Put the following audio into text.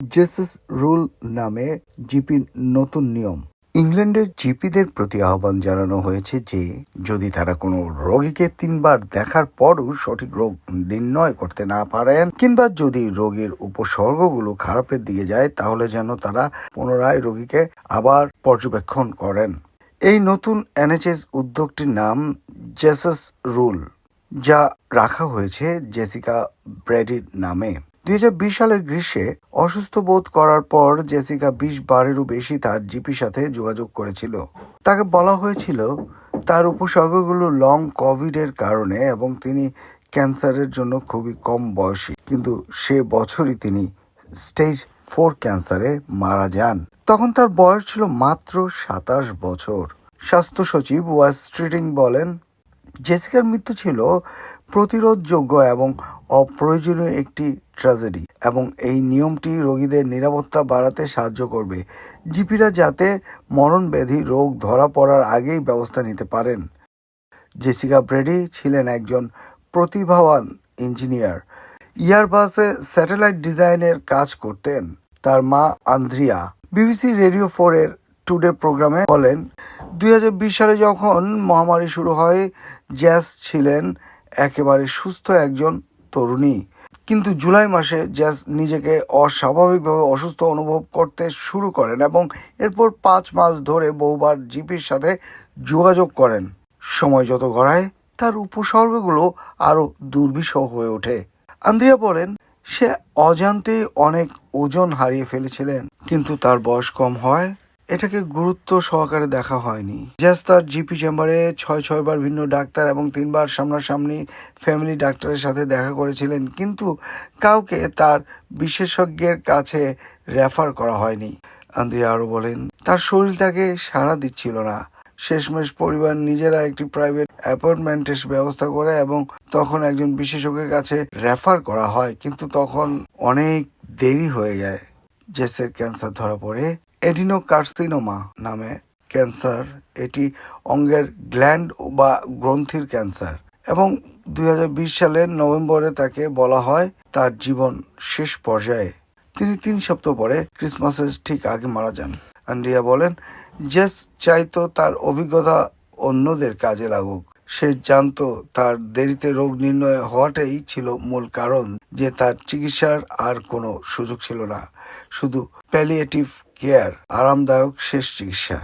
Jesus rule নামে জিপির নতুন নিয়ম। ইংল্যান্ডের জিপিদের প্রতি আহ্বান জানানো হয়েছে যে, যদি তারা কোনো রোগীকে তিনবার দেখার পরও সঠিক রোগ নির্ণয় করতে না পারেন, কিংবা যদি রোগীর উপসর্গগুলো খারাপের দিকে যায়, তাহলে যেন তারা পুনরায় রোগীকে আবার পর্যবেক্ষণ করেন। এই নতুন এনএচএস উদ্যোগটির নাম জেসাস রুল যা রাখা হয়েছে জেসিকা ব্র্যাডির নামে। দুই হাজার বিশ সালের গ্রীষ্মে অসুস্থ বোধ করার পর জেসিকা বিশ বারেরও বেশি তার জিপির সাথে যোগাযোগ করেছিল। তাকে বলা হয়েছিল, তার উপসর্গগুলো লং কোভিডের কারণে এবং তিনি ক্যান্সারের জন্য খুবই কম বয়সী। কিন্তু সে বছরই তিনি স্টেজ ফোর ক্যান্সারে মারা যান। তখন তার বয়স ছিল মাত্র সাতাশ বছর। স্বাস্থ্য সচিব ওয়াস স্ট্রিটিং বলেন জেসিকার মৃত্যু ছিল প্রতিরোধযোগ্য এবং অপ্রয়োজনীয় একটি ট্র্যাজেডি এবং এই নিয়মটি রোগীদের নিরাপত্তা বাড়াতে সাহায্য করবে। জিপিরা যাতে মরণব্যাধি রোগ ধরা পড়ার আগেই ব্যবস্থা নিতে পারেন। জেসিকা ব্রেডি ছিলেন একজন প্রতিভাবান ইঞ্জিনিয়ার। ইয়ারবাসে স্যাটেলাইট ডিজাইনের কাজ করতেন। তার মা আন্দ্রিয়া। বিবিসি রেডিও ফোর এর টুডে প্রোগ্রামে বলেন দুই হাজার বিশ সালে যখন মহামারী শুরু হয় জ্যাস ছিলেন একেবারে সুস্থ একজন তরুণী। কিন্তু জুলাই মাসে জ্যাস নিজেকে অস্বাভাবিকভাবে অসুস্থ অনুভব করতে শুরু করেন এবং এরপর পাঁচ মাস ধরে বহুবার জিপির সাথে যোগাযোগ করেন। সময় যত গড়ায়, তার উপসর্গগুলো আরও দুর্বিষহ হয়ে ওঠে। আন্দ্রিয়া বলেন, সে অজান্তে অনেক ওজন হারিয়ে ফেলেছিলেন, কিন্তু তার বয়স কম হয়। এটাকে গুরুত্ব সহকারে দেখা হয়নি। জাস্ট তার জিপি চেম্বারে ছয় ছয়বার ভিন্ন ডাক্তার এবং তিনবার সামনাসামনি ফ্যামিলি ডাক্তারের সাথে দেখা করেছিলেন, কিন্তু কাউকে তার বিশেষজ্ঞের কাছে রেফার করা হয়নি। আন্দ্রিয়া আরও বলেন, তার শরীর তাকে সাড়া দিচ্ছিল না। শেষমেশ পরিবার নিজেরা একটি প্রাইভেট অ্যাপয়েন্টমেন্টের ব্যবস্থা করে এবং তখন একজন বিশেষজ্ঞের কাছে রেফার করা হয়, কিন্তু তখন অনেক দেরি হয়ে যায়। জেসের ক্যান্সার ধরা পড়ে এডিনোকার্সিনোমা নামে ক্যান্সার। এটি অঙ্গের গ্ল্যান্ড বা গ্রন্থির ক্যান্সার এবং দুই হাজার বিশ সালের নভেম্বরে তাকে বলা হয় তার জীবন শেষ পর্যায়ে। তিনি তিন সপ্তাহ পরে ক্রিসমাসের ঠিক আগে মারা যান। আন্ড্রিয়া বলেন, জেস চাইতো তার অভিজ্ঞতা অন্যদের কাজে লাগুক। সে জানতো তার দেরিতে রোগ নির্ণয় হওয়াটাই ছিল মূল কারণ, যে তার চিকিৎসার আর কোনো সুযোগ ছিল না। শুধু প্যালিয়েটিভ কেয়ার আরামদায়ক শেষ চিকিৎসা।